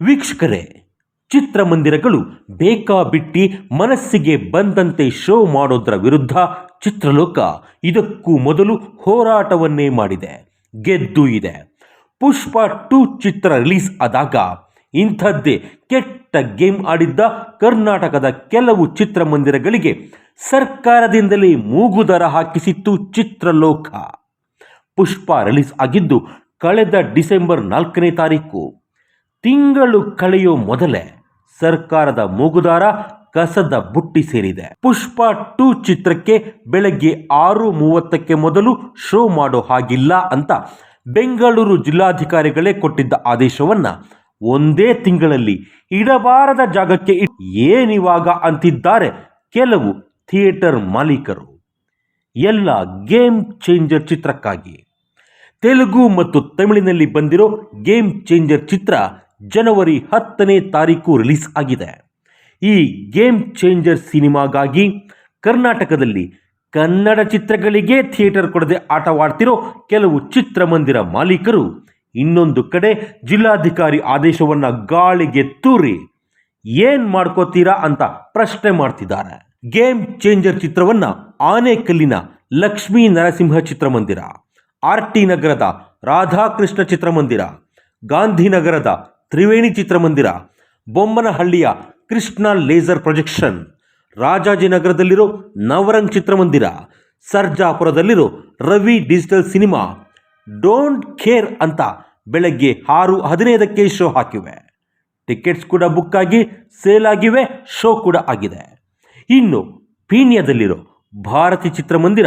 ವೀಕ್ಷಕರೇ, ಚಿತ್ರಮಂದಿರಗಳು ಬೇಕಾಬಿಟ್ಟಿ ಮನಸ್ಸಿಗೆ ಬಂದಂತೆ ಶೋ ಮಾಡೋದ್ರ ವಿರುದ್ಧ ಚಿತ್ರಲೋಕ ಇದಕ್ಕೂ ಮೊದಲು ಹೋರಾಟವನ್ನೇ ಮಾಡಿದೆ, ಗೆದ್ದು ಇದೆ. ಪುಷ್ಪ ಟು ಚಿತ್ರ ರಿಲೀಸ್ ಆದಾಗ ಇಂಥದ್ದೇ ಕೆಟ್ಟ ಗೇಮ್ ಆಡಿದ್ದ ಕರ್ನಾಟಕದ ಕೆಲವು ಚಿತ್ರಮಂದಿರಗಳಿಗೆ ಸರ್ಕಾರದಿಂದಲೇ ಮೂಗುದರ ಹಾಕಿಸಿತ್ತು ಚಿತ್ರಲೋಕ. ಪುಷ್ಪ ರಿಲೀಸ್ ಆಗಿದ್ದು, ಕಳೆದ ಡಿಸೆಂಬರ್ ನಾಲ್ಕನೇ ತಾರೀಕು. ತಿಂಗಳು ಕಳೆಯೋ ಮೊದಲೇ ಸರ್ಕಾರದ ಮೂಗುದಾರ ಕಸದ ಬುಟ್ಟಿ ಸೇರಿದೆ. ಪುಷ್ಪ ಟು ಚಿತ್ರಕ್ಕೆ ಬೆಳಗ್ಗೆ ಆರು ಮೂವತ್ತಕ್ಕೆ ಮೊದಲು ಶೋ ಮಾಡೋ ಹಾಗಿಲ್ಲ ಅಂತ ಬೆಂಗಳೂರು ಜಿಲ್ಲಾಧಿಕಾರಿಗಳೇ ಕೊಟ್ಟಿದ್ದ ಆದೇಶವನ್ನ ಒಂದೇ ತಿಂಗಳಲ್ಲಿ ಇಡಬಾರದ ಜಾಗಕ್ಕೆ ಏನಿವಾಗ ಅಂತಿದ್ದಾರೆ ಕೆಲವು ಥಿಯೇಟರ್ ಮಾಲೀಕರು. ಎಲ್ಲ ಗೇಮ್ ಚೇಂಜರ್ ಚಿತ್ರಕ್ಕಾಗಿ. ತೆಲುಗು ಮತ್ತು ತಮಿಳಿನಲ್ಲಿ ಬಂದಿರೋ ಗೇಮ್ ಚೇಂಜರ್ ಚಿತ್ರ ಜನವರಿ ಹತ್ತನೇ ತಾರೀಕು ರಿಲೀಸ್ ಆಗಿದೆ. ಈ ಗೇಮ್ ಚೇಂಜರ್ ಸಿನಿಮಾಗಾಗಿ ಕರ್ನಾಟಕದಲ್ಲಿ ಕನ್ನಡ ಚಿತ್ರಗಳಿಗೆ ಥಿಯೇಟರ್ ಕೊಡದೆ ಆಟವಾಡ್ತಿರೋ ಕೆಲವು ಚಿತ್ರಮಂದಿರ ಮಾಲೀಕರು ಇನ್ನೊಂದು ಕಡೆ ಜಿಲ್ಲಾಧಿಕಾರಿ ಆದೇಶವನ್ನ ಗಾಳಿಗೆ ತೂರಿ ಏನ್ ಮಾಡ್ಕೋತೀರಾ ಅಂತ ಪ್ರಶ್ನೆ ಮಾಡ್ತಿದ್ದಾರೆ. ಗೇಮ್ ಚೇಂಜರ್ ಚಿತ್ರವನ್ನ ಆನೆಕಲ್ಲಿನ ಲಕ್ಷ್ಮೀ ನರಸಿಂಹ ಚಿತ್ರಮಂದಿರ ಆರ್ ಟಿ ನಗರದ ರಾಧಾಕೃಷ್ಣ ಚಿತ್ರಮಂದಿರ ಗಾಂಧಿನಗರದ ತ್ರಿವೇಣಿ ಚಿತ್ರಮಂದಿರ, ಬೊಮ್ಮನಹಳ್ಳಿಯ ಕೃಷ್ಣ ಲೇಸರ್ ಪ್ರೊಜೆಕ್ಷನ್ ರಾಜಾಜಿನಗರದಲ್ಲಿರೋ ನವರಂಗ್ ಚಿತ್ರಮಂದಿರ, ಸರ್ಜಾಪುರದಲ್ಲಿರೋ Ravi digital cinema, don't care ಅಂತ ಬೆಳಗ್ಗೆ ಆರು ಹದಿನೈದಕ್ಕೆ ಶೋ ಹಾಕಿವೆ. ಟಿಕೆಟ್ಸ್ ಕೂಡ ಬುಕ್ ಆಗಿ, ಸೇಲ್ ಆಗಿವೆ, ಶೋ ಕೂಡ ಆಗಿದೆ. ಇನ್ನು ಪೀಣ್ಯದಲ್ಲಿರೋ ಭಾರತಿ ಚಿತ್ರಮಂದಿರ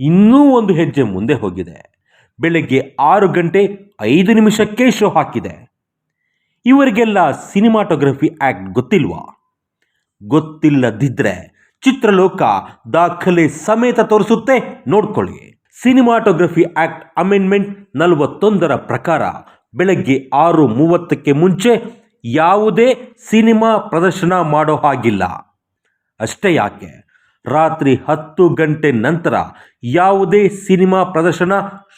ಇನ್ನೂ ಒಂದು ಹೆಜ್ಜೆ ಮುಂದೆ ಹೋಗಿದೆ. ಬೆಳಗ್ಗೆ ಆರು ಗಂಟೆ ಐದು ನಿಮಿಷಕ್ಕೆ ಶೋ ಹಾಕಿದೆ. ಇವರಿಗೆಲ್ಲ ಸಿನಿಮಾಟೋಗ್ರಫಿ ಆ್ಯಕ್ಟ್ ಗೊತ್ತಿಲ್ವಾ? ಗೊತ್ತಿಲ್ಲದಿದ್ದರೆ ಚಿತ್ರಲೋಕ ದಾಖಲೆ ಸಮೇತ ತೋರಿಸುತ್ತೆ. ನೋಡ್ಕೊಳ್ಳಿ. ಸಿನಿಮಾಟೋಗ್ರಫಿ ಆ್ಯಕ್ಟ್ ಅಮೆಂಡ್ಮೆಂಟ್ ನಲವತ್ತೊಂದರ ಪ್ರಕಾರ ಬೆಳಗ್ಗೆ ಆರು ಮೂವತ್ತಕ್ಕೆ ಮುಂಚೆ ಯಾವುದೇ ಸಿನಿಮಾ ಪ್ರದರ್ಶನ ಮಾಡೋ ಹಾಗಿಲ್ಲ. ಅಷ್ಟೇ ಯಾಕೆ? ರಾತ್ರಿ ಹತ್ತು ಗಂಟೆ ನಂತರ ಯಾವುದೇ ಸಿನಿಮಾ ಪ್ರದರ್ಶನ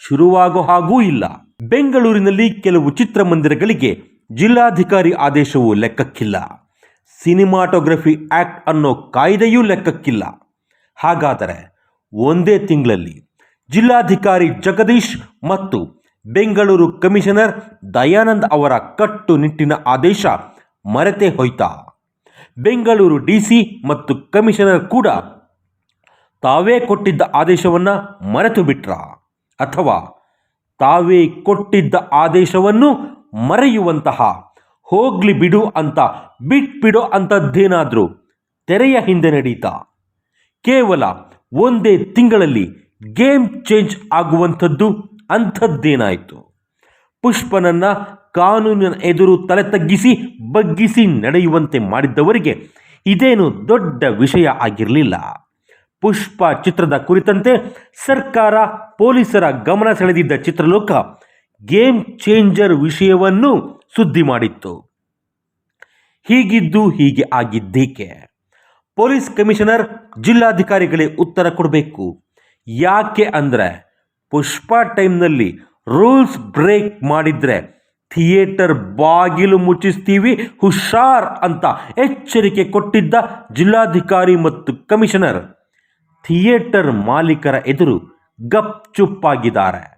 ಶುರುವಾಗೋ ಹಾಗೂ ಇಲ್ಲ. ಬೆಂಗಳೂರಿನಲ್ಲಿ ಕೆಲವು ಚಿತ್ರಮಂದಿರಗಳಿಗೆ ಜಿಲ್ಲಾಧಿಕಾರಿ ಆದೇಶವು ಲೆಕ್ಕಕ್ಕಿಲ್ಲ. ಸಿನಿಮಾಟೋಗ್ರಫಿ ಆ್ಯಕ್ಟ್ ಅನ್ನೋ ಕಾಯ್ದೆಯೂ ಲೆಕ್ಕಕ್ಕಿಲ್ಲ. ಹಾಗಾದರೆ ಒಂದೇ ತಿಂಗಳಲ್ಲಿ ಜಿಲ್ಲಾಧಿಕಾರಿ ಜಗದೀಶ್ ಮತ್ತು ಬೆಂಗಳೂರು ಕಮಿಷನರ್ ದಯಾನಂದ್ ಅವರ ಕಟ್ಟುನಿಟ್ಟಿನ ಆದೇಶ ಮರೆತೇ ಹೋಯ್ತಾ? ಬೆಂಗಳೂರು ಡಿಸಿ ಮತ್ತು ಕಮಿಷನರ್ ಕೂಡ ತಾವೇ ಕೊಟ್ಟಿದ್ದ ಆದೇಶವನ್ನು ಮರೆತು ಬಿಟ್ರ ಅಥವಾ ತಾವೇ ಕೊಟ್ಟಿದ್ದ ಆದೇಶವನ್ನು ಮರೆಯುವಂತಹ, ಹೋಗ್ಲಿ ಬಿಡು ಅಂತ, ಬಿಟ್ಬಿಡೋ ಅಂಥದ್ದೇನಾದರೂ ತೆರೆಯ ಹಿಂದೆ ನಡೀತಾ? ಕೇವಲ ಒಂದೇ ತಿಂಗಳಲ್ಲಿ ಗೇಮ್ ಚೇಂಜ್ ಆಗುವಂಥದ್ದು ಅಂಥದ್ದೇನಾಯಿತು? ಪುಷ್ಪನನ್ನ ಕಾನೂನಿನ ಎದುರು ತಲೆ ತಗ್ಗಿಸಿ ಬಗ್ಗಿಸಿ ನಡೆಯುವಂತೆ ಮಾಡಿದ್ದವರಿಗೆ ಇದೇನು ದೊಡ್ಡ ವಿಷಯ ಆಗಿರಲಿಲ್ಲ. ಪುಷ್ಪ ಚಿತ್ರದ ಕುರಿತಂತೆ ಸರ್ಕಾರ ಪೊಲೀಸರ ಗಮನ ಸೆಳೆದಿದ್ದ ಚಿತ್ರಲೋಕ ಗೇಮ್ ಚೇಂಜರ್ ವಿಷಯವನ್ನು ಸುದ್ದಿ ಮಾಡಿತ್ತು. ಹೀಗಿದ್ದು ಹೀಗೆ ಆಗಿದ್ದೇಕೆ? ಪೊಲೀಸ್ ಕಮಿಷನರ್ ಜಿಲ್ಲಾಧಿಕಾರಿಗಳೇ ಉತ್ತರ ಕೊಡಬೇಕು. ಯಾಕೆ ಅಂದರೆ ಪುಷ್ಪ ಟೈಮ್ನಲ್ಲಿ ರೂಲ್ಸ್ ಬ್ರೇಕ್ ಮಾಡಿದ್ರೆ ಥಿಯೇಟರ್ ಬಾಗಿಲು ಮುಚ್ಚಿಸ್ತೀವಿ, ಹುಷಾರ್ ಅಂತ ಎಚ್ಚರಿಕೆ ಕೊಟ್ಟಿದ್ದ ಜಿಲ್ಲಾಧಿಕಾರಿ ಮತ್ತು ಕಮಿಷನರ್. ಥಿಯೇಟರ್ ಮಾಲೀಕರ ಎದುರು ಗಪ್ ಚುಪ್ಪಾಗಿದ್ದಾರೆ